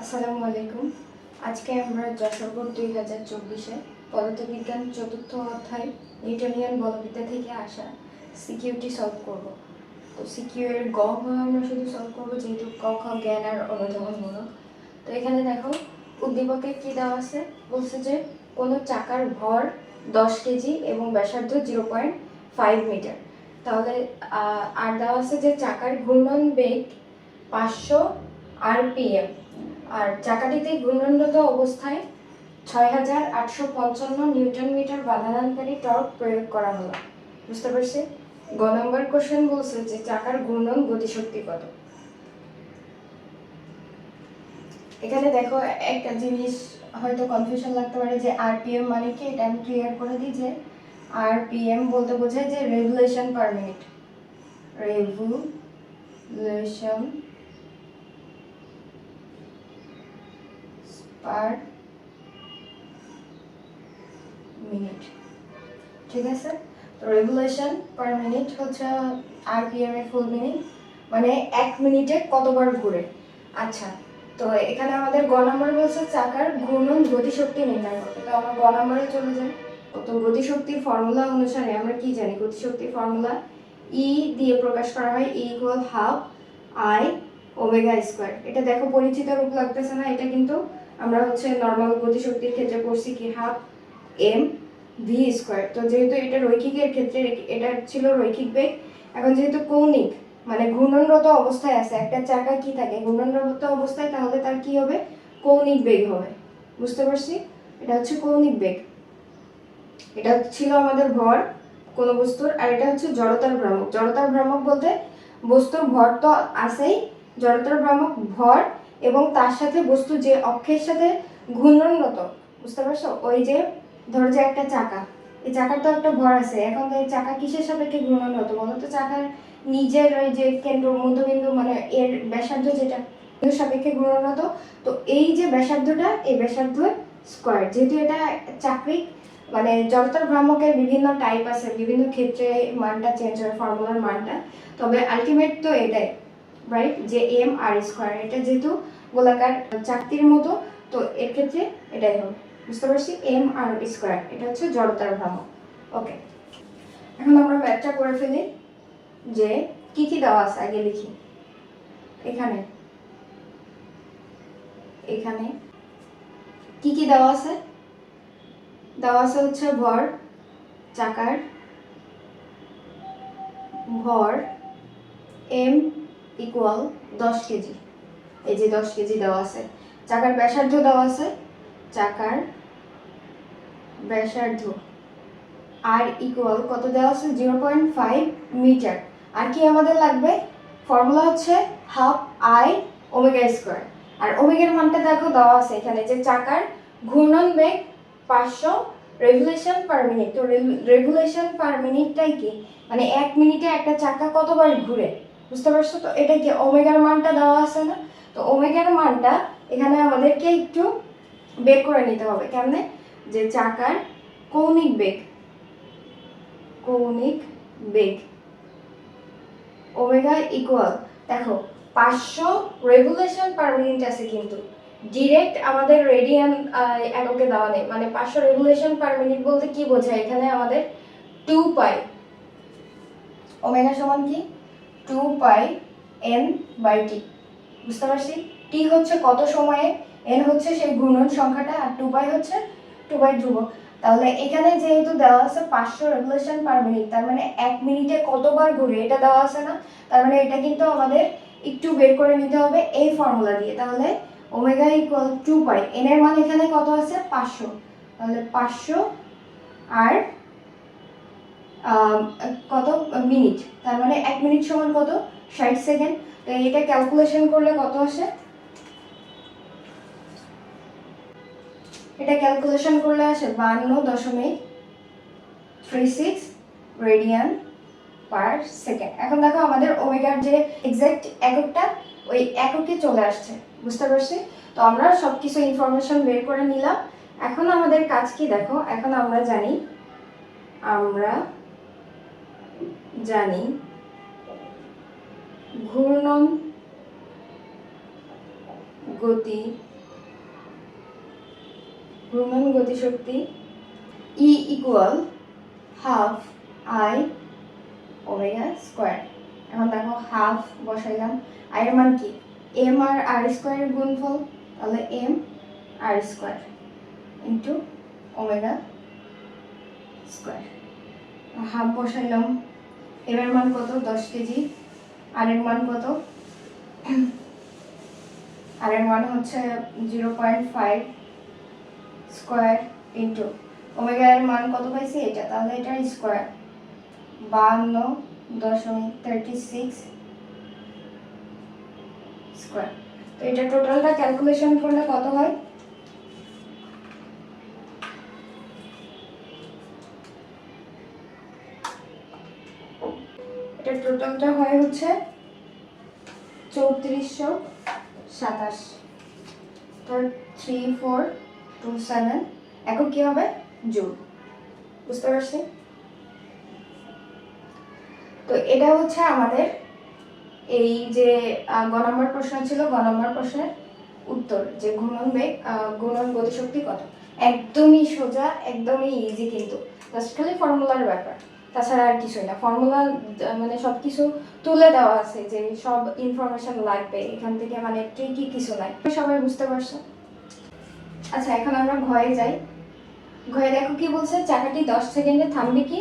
আসসালামু আলাইকুম। আজকে আমরা যশোর বোর্ড দুই হাজার চব্বিশে পদার্থবিজ্ঞান চতুর্থ অধ্যায়, নিউটনিয়ান বলবিদ্যা থেকে আসা সিকিউটি সলভ করব। তো সিকিউ এর গ আমরা শুধু সলভ করব যেহেতু ক খ জ্ঞান আর অনুধাবনমূলক। তো এখানে দেখো, উদ্দীপকে কি দেওয়া আছে? বলছে যে কোনো চাকার ভর দশ কেজি এবং ব্যাসার্ধ জিরো পয়েন্ট ফাইভ মিটার। তাহলে আর দেওয়া আছে যে চাকার ঘূর্ণন বেগ পাঁচশো আরপিএম আর চাকাটিতে ঘূর্ণনরত অবস্থায় ছয় হাজার আটশো পঞ্চান্ন নিউটন মিটার বাধাদানকারী টর্ক প্রয়োগ করা হলো। বুঝতে পারছি গ নম্বর কোশ্চেন বলছে যে চাকার ঘূর্ণন গতিশক্তি কত? এখানে দেখো একটা জিনিস হয়তো কনফিউশন লাগতে পারে যে আরপিএম মানে কি? এটা আমি ক্লিয়ার করে দিই যে আরপিএম বলতে বোঝায় যে revolution per minute. Revolution per minute ঠিক আছে? তো রেগুলেশন পার মিনিট হচ্ছে আরপিএম এর ফুল মিনিট মানে এক মিনিটে কতবার ঘুরে। আচ্ছা তো এখানে আমাদের গ নম্বরে বলছে চাকার ঘূর্ণন গতিশক্তি নির্ণয় করতে। তো আমরা গ নম্বরে চলে যাই। তো গতিশক্তির ফর্মুলা অনুসারে আমরা কি জানি? গতিশক্তির ফর্মুলা ই দিয়ে প্রকাশ করা হয় E equal half I omega square এটা দেখো পরিচিত রূপ লাগতেছে না, এটা কিন্তু আমরা হচ্ছে নর্মাল গতিশক্তির ক্ষেত্রে পড়ছি কি হাফ এম ভি স্কোয়ার তো যেহেতু এটা রৈখিকের ক্ষেত্রে, এটা ছিল রৈখিক বেগ, এখন যেহেতু কৌণিক মানে ঘূর্ণনরত অবস্থায় আছে, একটা চাকা কি থাকে? ঘূর্ণনরত অবস্থায় তাহলে তার কি হবে? কৌণিক বেগ হবে। বুঝতে পারছি? এটা হচ্ছে কৌণিক বেগ। এটা ছিল আমাদের ভর কোনো বস্তুর, আর এটা হচ্ছে জড়তার ভ্রামক। জড়তার ভ্রামক বলতে বস্তুর ভর তো আছেই, জড়তার ভ্রামক ভর এবং তার সাথে বস্তু যে অক্ষের সাথে ঘূর্ণনরত, বুঝতে পারছ? ওই যে ধরো যে একটা চাকা। এই চাকার তো একটা ভর আছে। এখন তো এই চাকা কিসের সাপেক্ষে ঘূর্ণনরত বলো তো? চাকার নিজের ওই যে কেন্দ্র, মধ্যবিন্দু মানে এর ব্যাসার্ধ যেটা সাপেক্ষে ঘূর্ণনরত। তো এই যে ব্যাসার্ধটা, এই ব্যাসার্ধ স্কোয়ার যেহেতু এটা চাকরিক মানে জড়তার ভ্রামকের বিভিন্ন টাইপ আছে, বিভিন্ন ক্ষেত্রে মানটা চেঞ্জ হয় ফর্মুলার মানটা। তবে আলটিমেট তো এটাই। রাইট যে এম আর স্কোয়ার এটা যেহেতু গোলাকার চাকতির মতো, তো এর ক্ষেত্রে এটাই হবে। বুঝতে পারছি? এম আর স্কোয়ার এটা হচ্ছে জড়তার ভ্রামক। ওকে এখন আমরা ম্যাথটা করে ফেলি যে কি কি দেওয়া আছে, আগে লিখি। এখানে এখানে কি কি দেওয়া আছে? দেওয়া আছে হচ্ছে ভর, চাকার, ভর এম ইকুয়াল দশ কেজি। এই যে দশ কেজি দেওয়া আছে। চাকার ব্যাসার্ধ দেওয়া আছে। চাকার ব্যাসার্ধ আর ইকুয়াল কত দেওয়া আছে? জিরো পয়েন্ট ফাইভ মিটার আর কি আমাদের লাগবে? ফর্মুলা হচ্ছে হাফ আই ওমেগা স্কোয়ার আর ওমেগার মানটা দেখো দেওয়া আছে এখানে যে চাকার ঘূর্ণন বেগ পাঁচশো রেগুলেশন পার মিনিট তো রেগুলেশন পার মিনিটটাই কি? মানে এক মিনিটে একটা চাকা কতবার ঘুরে? বুঝতে পারছ তো? এটা কি ওমেগার মানটা দেওয়া আছে না? তো ওমেগার মানটা এখানে আমাদেরকে একটু বের করে নিতে হবে। কেমনে? যে চাকার কৌণিক বেগ। কৌণিক বেগ। ওমেগা ইকুয়াল দেখো, পাঁচশো রেগুলেশন পার মিনিট আছে কিন্তু। ডিরেক্ট আমাদের রেডিয়ান এককে দেওয়া নেই। মানে পাঁচশো রেগুলেশন পার মিনিট বলতে কি বোঝায়? এখানে আমাদের টু পাই ওমেগা সমান কি? Two pi N by T বুঝতে পারছি? টি হচ্ছে কত সময়ে? এন হচ্ছে সেই ঘূর্ণন সংখ্যাটা আর টু পাই হচ্ছে টু বাই ধ্রুবক। তাহলে এখানে যেহেতু দেওয়া আছে পাঁচশো রেগুলেশন পার মিনিট, তার মানে এক মিনিটে কতবার ঘুরে এটা দেওয়া আছে না? তার মানে এটা কিন্তু আমাদের একটু বের করে নিতে হবে এই ফর্মুলা দিয়ে। তাহলে omega equal two pi N এর মান এখানে কত আছে? পাঁচশো। তাহলে পাঁচশো আর কত? মিনিট। তার মানে এক মিনিট সমান কত? ষাট সেকেন্ড। তো এটা ক্যালকুলেশন করলে কত আসে? এটা ক্যালকুলেশন করলে আসে বান্ন দশমিক three six radian per second এখন দেখো আমাদের ওমেগার যে এক্সাক্ট এককটা, ওই এককে চলে আসছে। বুঝতে পারছি? তো আমরা সব কিছু ইনফরমেশন বের করে নিলাম। এখন আমাদের কাজ কি দেখো? এখন আমরা জানি, আমরা জানি। ঘূর্ণন গতি, ঘূর্ণন গতিশক্তি E equal half I omega square এখন দেখো হাফ বসাইলাম। আই এর মান কি? এম আর আর স্কোয়ারের গুণফল, তাহলে M R square into omega square half বসাইলাম। এর মান কত? দশ কেজি। আর এর মান কত? আর এর মান হচ্ছে zero point five square into. Omega এর মান কত পাইছি? এটা। তাহলে এটা স্কোয়ার। বাহান্ন দশমিক থার্টি সিক্স স্কোয়ার। তো এটা টোটালটা ক্যালকুলেশন করলে কত হয়? এটা টোটালটা হয় হচ্ছে চৌত্রিশশো সাতাশ। থ্রি ফোর টু সেভেন এখন কি হবে? জুল। বুঝতে পারছি তো এটা হচ্ছে আমাদের এই যে গ নম্বর প্রশ্ন ছিল, গ নম্বর প্রশ্নের উত্তর, যে ঘূর্ণন বেগ ঘূর্ণন গতিশক্তি কত? একদমই সোজা, একদমই ইজি কিন্তু। জাস্ট খালি ফর্মুলার ব্যাপার। তাছাড়া আর কিছুই না। ফর্মুলা মানে সব কিছু তুলে দেওয়া আছে যে সব ইনফরমেশন লাগবে। এখান থেকে মানে ট্রিকি কিছু নাই। সবাই বুঝতে পারছ? আচ্ছা এখন আমরা ঘরে যাই। ঘরে দেখো কি বলছে? চাকাটি দশ সেকেন্ডে থামবে কি?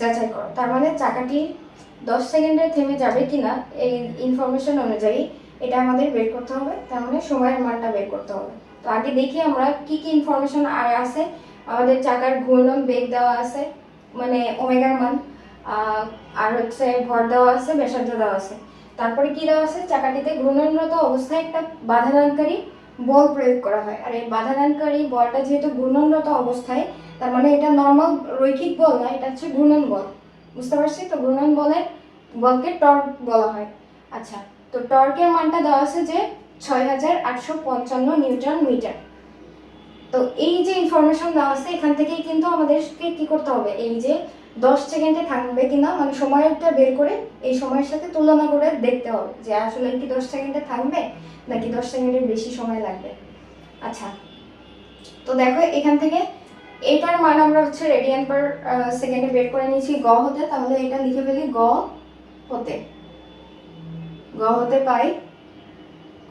যাচাই করো। তার মানে চাকাটি দশ সেকেন্ডে থেমে যাবে কি না এই ইনফরমেশন অনুযায়ী এটা আমাদের বের করতে হবে। তার মানে সময়ের মানটা বের করতে হবে। তো আগে দেখি আমরা কি কি ইনফরমেশন আর আছে। আমাদের চাকার ঘূর্ণন বেগ দেওয়া আছে। মানে ওমেগার মান আর হচ্ছে ভর দেওয়া আছে, ব্যাসার্ধ দেওয়া আছে। তারপরে কি দেওয়া আছে? চাকাটিতে ঘূর্ণনরত অবস্থায় একটা বাধাদানকারী বল প্রয়োগ করা হয়। আর এই বাধাদানকারী বলটা যেহেতু ঘূর্ণনরত অবস্থায়, তার মানে এটা নর্মাল রৈখিক বল না এটা হচ্ছে ঘূর্ণন বল। বুঝতে পারছি তো? ঘূর্ণন বলের, বলকে টর্ক বলা হয়। আচ্ছা তো টর্কের মানটা দেওয়া আছে যে ছয় হাজার আটশো পঞ্চান্ন নিউটন মিটার। তো এই যে ইনফরমেশন দেওয়া আছে এখান থেকেই কিন্তু আমাদেরকে কি করতে হবে? এই যে দশ সেকেন্ডে থাকবে কিনা মানে সময়টা বের করে এই সময়ের সাথে তুলনা করে দেখতে হবে যে আসলে কি দশ সেকেন্ডে থাকবে, নাকি দশ সেকেন্ডের বেশি সময় লাগবে। আচ্ছা তো দেখো এখান থেকে এটার মান আমরা হচ্ছে রেডিয়ান পার সেকেন্ডে বের করে নিয়েছি গ হতে, তাহলে এটা লিখে ফেলি গ হতে। গ হতে পাই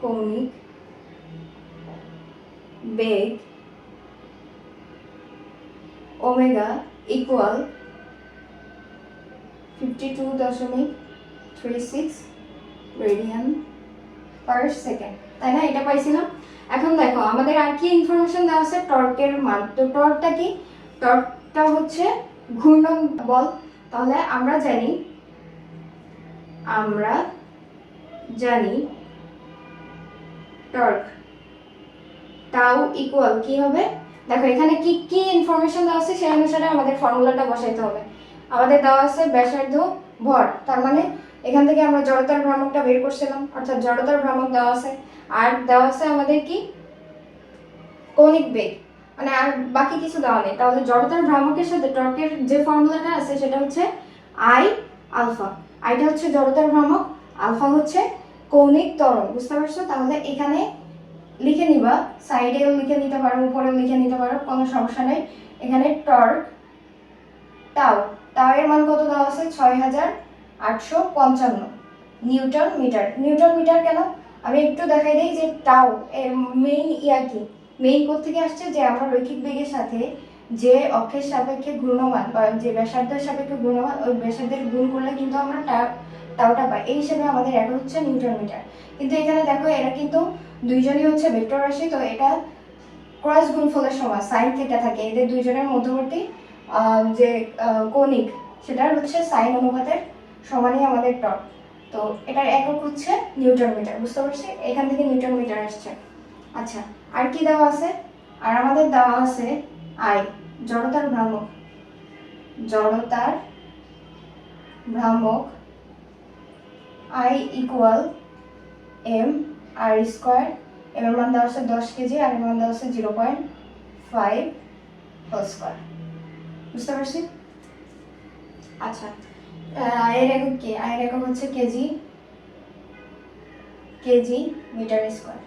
কৌণিক বেগ ওমেগা ইকুয়াল ফিফটি টু দশমিক three six radian per second তাই না? এটা পাইছিলাম। এখন দেখো, আমাদের আর কি ইনফরমেশন দেওয়া আছে? টর্কের মান। তো টর্কটা কি? টর্কটা হচ্ছে ঘূর্ণন বল। তাহলে আমরা জানি আমরা জানি টর্ক। টাউ ইকুয়াল কি হবে? দেখো, এখানে কি কি ইনফরমেশন দেওয়া আছে সেই অনুসারে আমাদের ফর্মুলাটা বসাইতে হবে। আমাদের দেওয়া আছে ব্যাসার্ধ ভর, তার মানে এখান থেকে আমরা জড়তার ভ্রামকটা বের করছিলাম, অর্থাৎ জড়তার ভ্রামক দেওয়া আছে। আর দেওয়া আছে আমাদের কি? কৌণিক বেগ। মানে আর বাকি কিছু দেওয়া নেই। তাহলে জড়তার ভ্রামকের সাথে টর্কের যে ফর্মুলাটা আছে সেটা হচ্ছে আই আলফা আইটা হচ্ছে জড়তার ভ্রামক আলফা হচ্ছে কৌণিক ত্বরণ। বুঝতে পারছ? তাহলে এখানে লিখে নিবা সাইডেও লিখে নিতে পারো, উপরেও লিখে নিতে পারো, কোনো সমস্যা নেই। এখানে টর্ক টাও টাও মান কত দেওয়া আছে? ছয় হাজার আটশো পঞ্চান্ন নিউটন মিটার। নিউটন মিটার কেন? আমি একটু দেখাই দিই যে টাও মেইন ইয়া কি? মেইন থেকে আসছে? যে আমরা রৈখিক বেগের সাথে যে অক্ষের সাপেক্ষে ঘূর্ণমান, বা যে ব্যাসার্ধের সাপেক্ষে ঘূর্ণমান, ওই ব্যাসার্ধের গুণ করলে কিন্তু আমরা টাও টাওটা পাই এই হিসেবে আমাদের একা হচ্ছে নিউটন মিটার। কিন্তু এখানে দেখো এরা কিন্তু দুইজনই হচ্ছে ভেক্টর রাশি, তো এটা ক্রস গুণফলের সময় সাইন থিটা থাকে। এদের দুইজনের মধ্যবর্তী যে কৌণিক, সেটার হচ্ছে সাইন অনুপাতের সমানই আমাদের টপ তো এটার একক হচ্ছে নিউটন মিটার, বুঝতে পারছি? এখান থেকে নিউটন মিটার আসছে। আচ্ছা আর কি দেওয়া আছে? আর আমাদের দেওয়া আছে আই, জড়তার ভ্রামক। জড়তার ভ্রামক I equal M R square M এর মান দেওয়া আছে দশ কেজি, আর এর মান দেওয়া আছে zero point five whole square বুঝতে পারছি? আচ্ছা আয়ের একক কি? আয়ের একক হচ্ছে KG KG meter square.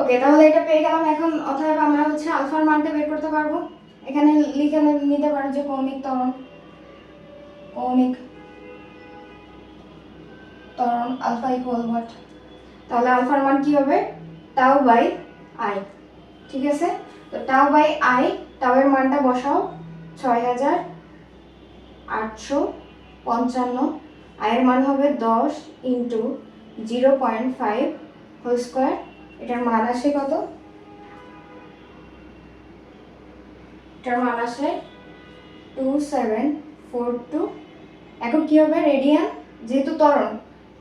Okay, তাহলে এটা পেয়ে গেলাম এখন, অতএব আমরা হচ্ছে আলফার মানটা বের করতে পারব। এখানে লিখে নিতে পারো যে কৌণিক ত্বরণ। কৌণিক ত্বরণ আলফা ইকুয়াল হোয়াট তাহলে আলফার মান কি হবে? টাও বাই আই ঠিক আছে? তো টাও বাই আই টাও এর মানটা বসাও, ছয় হাজার আটশো পঞ্চান্ন। আয়ের মান হবে দশ into zero point five whole square এটার মান আসে কত? এটার মান আসে টু সেভেন ফোর টু এখন কি হবে? রেডিয়ান যেহেতু ত্বরণ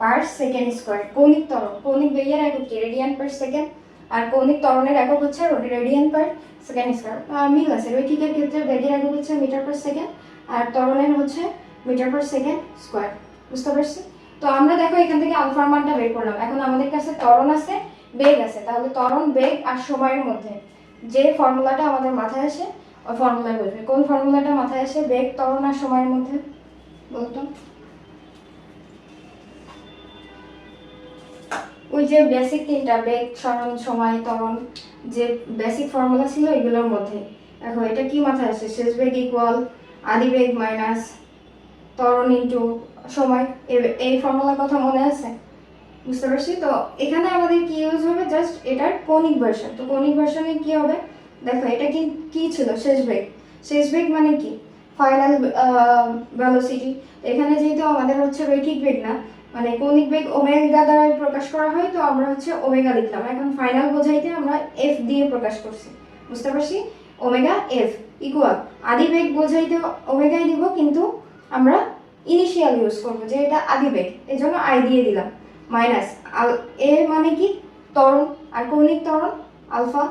পার সেকেন্ড স্কোয়ার কৌণিক ত্বরণ, কৌণিক বেগের একক কি? রেডিয়ান পার সেকেন্ড আর কৌণিক ত্বরণের একক হচ্ছে রেডিয়ান পার সেকেন্ড স্কোয়ার মিল আছে। রৈখিকের ক্ষেত্রে বেগের একক হচ্ছে মিটার পার সেকেন্ড আর ত্বরণের হচ্ছে মিটার পার সেকেন্ড স্কোয়ার বুঝতে পারছি? তো আমরা দেখো এখান থেকে আলফার মানটা বের করলাম। এখন আমাদের কাছে ত্বরণ আছে, বেগ আছে। তাহলে ত্বরণ, বেগ আর সময়ের মধ্যে যে ফর্মুলাটা আমাদের মাথায় আসে, ওই ফর্মুলায় বলবে কোন ফর্মুলাটা মাথায় আসে? বেগ, ত্বরণ আর সময়ের মধ্যে। বলতো? ওই যে বেসিক তিনটা, বেগ, সরণ, সময়, ত্বরণ, যে বেসিক ফর্মুলা ছিল এগুলোর মধ্যে। দেখো এটা কি মাথায় আসে শেষ বেগ ইকুয়াল আদি বেগ মাইনাস ত্বরণ ইন্টু সময়। এই ফর্মুলার কথা মনে আছে? বুঝতে পারছি? তো এখানে আমাদের কি ইউজ হবে? জাস্ট এটার কনিক ভার্সন তো কনিক ভার্সনে কি হবে? দেখো, এটা কি কি ছিল? শেষ বেগ। শেষ বেগ মানে কি? ফাইনাল ভেলোসিটি এখানে যেহেতু আমাদের হচ্ছে রৈখিক বেগ না মানে কৌণিক বেগ ওমেগা দ্বারা প্রকাশ করা হয়, তো আমরা হচ্ছে ওমেগা লিখলাম। এখন ফাইনাল বোঝাইতে আমরা এফ দিয়ে প্রকাশ করছি। বুঝতে পারছি? ওমেগা এফ ইকুয়াল আদি বেগ বোঝাইতে ওমেগাই দিব, কিন্তু আমরা ইনিশিয়াল ইউজ করব, যে এটা আদি বেগ। এই জন্য আই দিয়ে দিলাম। মাইনাস এর মানে কি? তরণ, আর কৌণিক তরণ আলফা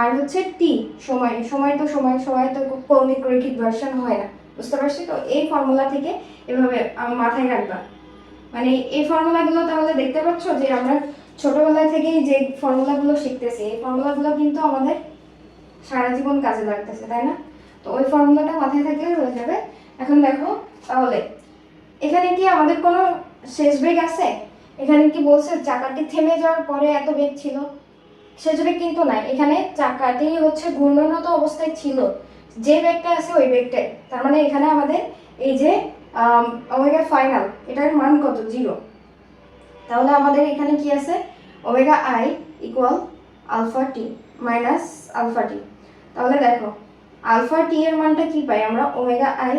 আর হচ্ছে টি, সময়। সময় তো সময় সময় তো কৌণিক রৈখিক ভার্সন হয় না। বুঝতে পারছি তো? এই ফর্মুলা থেকে এভাবে মাথায় রাখবা। মানে এই ফর্মুলাগুলো তাহলে দেখতে পাচ্ছ যে আমরা ছোটবেলা থেকেই যে ফর্মুলাগুলো শিখতেছি, এই ফর্মুলাগুলো কিন্তু আমাদের সারা জীবন কাজে লাগতেছে, তাই না? তো ওই ফর্মুলাটা মাথায় থাকলে হয়ে যাবে। এখন দেখো, তাহলে এখানে কি আমাদের কোনো শেষ বেগ আছে? এখানে কি বলছে, চাকাটি থেমে যাওয়ার পরে এত বেগ ছিল? বেগ কিন্তু নাই। এখানে চাকাটি হচ্ছে ঘূর্ণনত অবস্থায় ছিল। যে বেগটা আছে ওই বেগটাই তার মানে এখানে আমাদের এই যে ওমেগা ফাইনাল এটার মান কত? জিরো তাহলে আমাদের এখানে কি আছে? Omega I equal alpha T minus alpha T তাহলে দেখো আলফা টি এর মানটা কি পাই আমরা? ওমেগা আই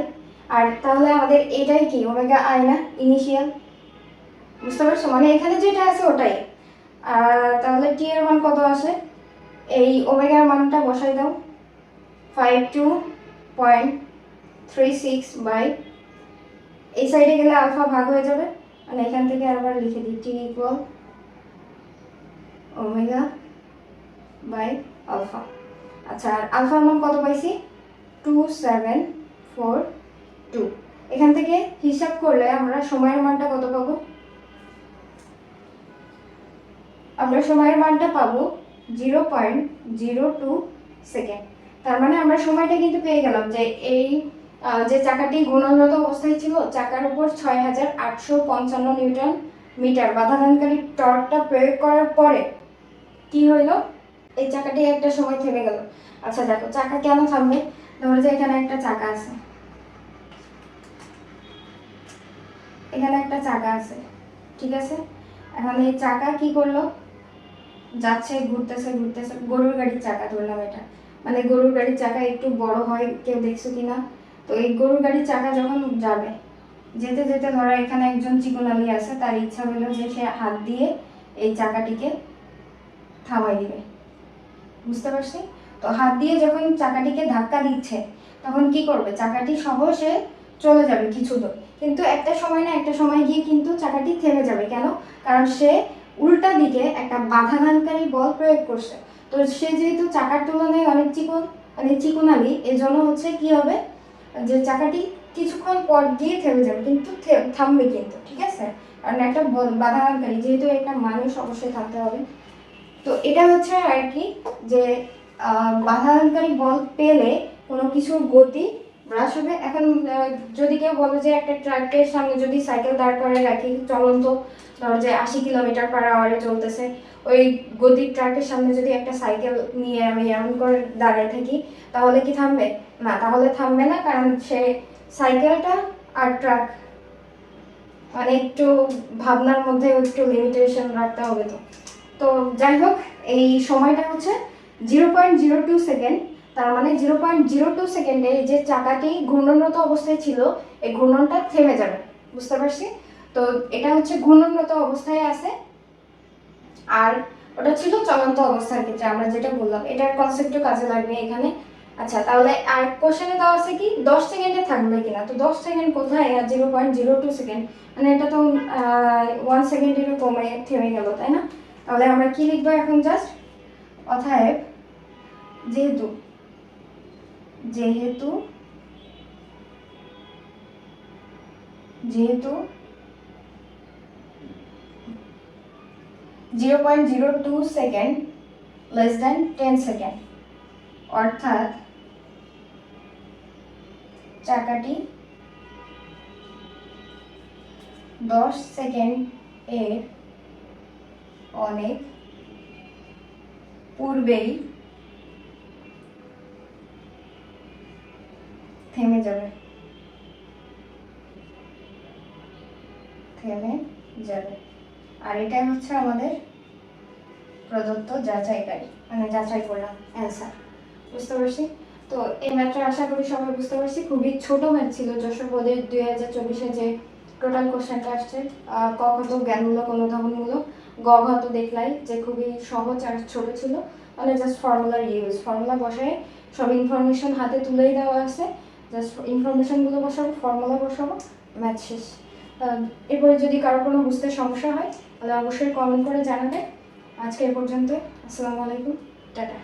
আর তাহলে আমাদের এটাই কি? ওমেগা আই না? ইনিশিয়াল বুঝতে পারছ? মানে এখানে যেটা আছে ওটাই। তাহলে টি এর মান কত আসে? এই ওমেগার মানটা বসাই দাও। Five two point three six by এই সাইডে গেলে আলফা ভাগ হয়ে যাবে। মানে এখান থেকে আবার লিখে দিই T equal omega by alpha আচ্ছা আর আলফার মান কত পাইছি? টু সেভেন ফোর টু এখান থেকে হিসাব করলে আমরা সময়ের মানটা কত পাবো? আমরা সময়ের মানটা পাবো zero point zero two second. তার মানে আমরা সময়টা কিন্তু পেয়ে গেলাম যে এই যে চাকাটি ঘূর্ণনরত অবস্থায় ছিল, চাকার উপর ছয় হাজার আটশো পঞ্চান্ন নিউটন মিটার বাধাদানকারী টর্কটা প্রয়োগ করার পরে কি হইল? এই চাকাটি একটা সময় থেমে গেল। আচ্ছা দেখো, চাকা কেন থামবে? ধরো যে এখানে একটা চাকা আছে। এখানে একটা চাকা আছে, ঠিক আছে? এখন এই চাকা কি করল? যাচ্ছে, ঘুরতেছে ঘুরতেছে। গরুর গাড়ির চাকা ধরলাম এটা। মানে গরুর গাড়ির চাকা একটু বড় হয়, কেউ দেখছ কিনা? তো এই গরুর গাড়ির চাকা যখন যাবে, যেতে যেতে ধরো এখানে একজন চিকনালি আছে, তার ইচ্ছা হলো যে সে হাত দিয়ে এই চাকাটিকে থামাই দিবে। বুঝতে পারছি? তো হাত দিয়ে যখন চাকাটিকে ধাক্কা দিচ্ছে, তখন কি করবে? চাকাটি সহ সে চলে যাবে কিছু দূর। কিন্তু একটা সময় না, একটা সময় গিয়ে কিন্তু চাকাটি থেমে যাবে। কেন? কারণ সে উল্টা দিকে একটা বাধাদানকারী বল প্রয়োগ করছে। তো সে যেহেতু চাকার তুলনায় অনেক চিকন মানে চিকনালি, এজন্য হচ্ছে কি হবে? যে চাকাটি কিছুক্ষণ পর গিয়ে থেমে যাবে, কিন্তু থামবে কিন্তু, ঠিক আছে? কারণ একটা বাধাদানকারী, যেহেতু একটা মানুষ অবশ্যই থাকতে হবে। তো এটা হচ্ছে আর কি যে বাধাদানকারী বল পেলে কোনো কিছুর গতি ব্রাশ হবে। এখন যদি কেউ বলে যে একটা ট্রাকের সামনে যদি সাইকেল দাঁড় করে রাখি, চলন্ত ধরো যে আশি কিলোমিটার পার আওয়ারে চলতেছে, ওই গতির ট্রাকের সামনে যদি একটা সাইকেল নিয়ে আমি এমন করে দাঁড়িয়ে থাকি, তাহলে কি থামবে? না, তাহলে থামবে না, কারণ সে সাইকেলটা আর ট্রাক মানে একটু ভাবনার মধ্যে একটু লিমিটেশন রাখতে হবে তো। তো যাই হোক, এই সময়টা হচ্ছে zero point zero two second তার মানে জিরো পয়েন্ট জিরো টু সেকেন্ডে যে চাকাটি ঘূর্ণনরত অবস্থায় ছিল, এই ঘূর্ণনটা থেমে যাবে। বুঝতে পারছি? তো এটা হচ্ছে ঘূর্ণনরত অবস্থায় আছে। আর ওটা ছিল চলন্ত অবস্থার ক্ষেত্রে, আমরা যেটা বললাম, এটার কনসেপ্টও কাজে লাগবে এখানে। আচ্ছা তাহলে আর কোশ্চেনে দেওয়া আছে কি, দশ সেকেন্ডে থাকবে কিনা? তো দশ সেকেন্ড কোথায়? আর zero point zero two second মানে এটা তো ওয়ান সেকেন্ডেরও কমে থেমে গেল, তাই না? তাহলে আমরা কি লিখব এখন জাস্ট অথায় যেহেতু যেহেতু যেহেতু zero point zero two second less than ten second অর্থাৎ চাকাটি দশ সেকেন্ড এর অনেক পূর্বেই থেমে যাবে। থেমে যাবে। আর এটাই হচ্ছে আমাদের প্রদত্ত যাচাইকারী। মানে যাচাই করলাম অ্যান্সার বুঝতে পারছি? তো এই ম্যাথটা আশা করি সবাই বুঝতে পারছি। খুবই ছোট ম্যাথ ছিল যশোর বোর্ডের দুই হাজার চব্বিশে যে টোটাল কোশ্চেনটা আসছে। ক কত জ্ঞানমূলক, অনুধাবনমূলক। গ ঘ তো দেখলাই যে খুবই সহজ আর ছোট ছিল। মানে জাস্ট ফর্মুলার ইউজ ফর্মুলা বসায় সব ইনফরমেশন হাতে তুলেই দেওয়া আছে। জাস্ট ইনফরমেশনগুলো বসাবো ফর্মুলা বসাবো ম্যাথ শেষ। এরপরে যদি কারও কোনো বুঝতে সমস্যা হয়, তাহলে অবশ্যই কমেন্ট করে জানাবে। আজকে এ পর্যন্ত আসসালামু আলাইকুম। টাটা।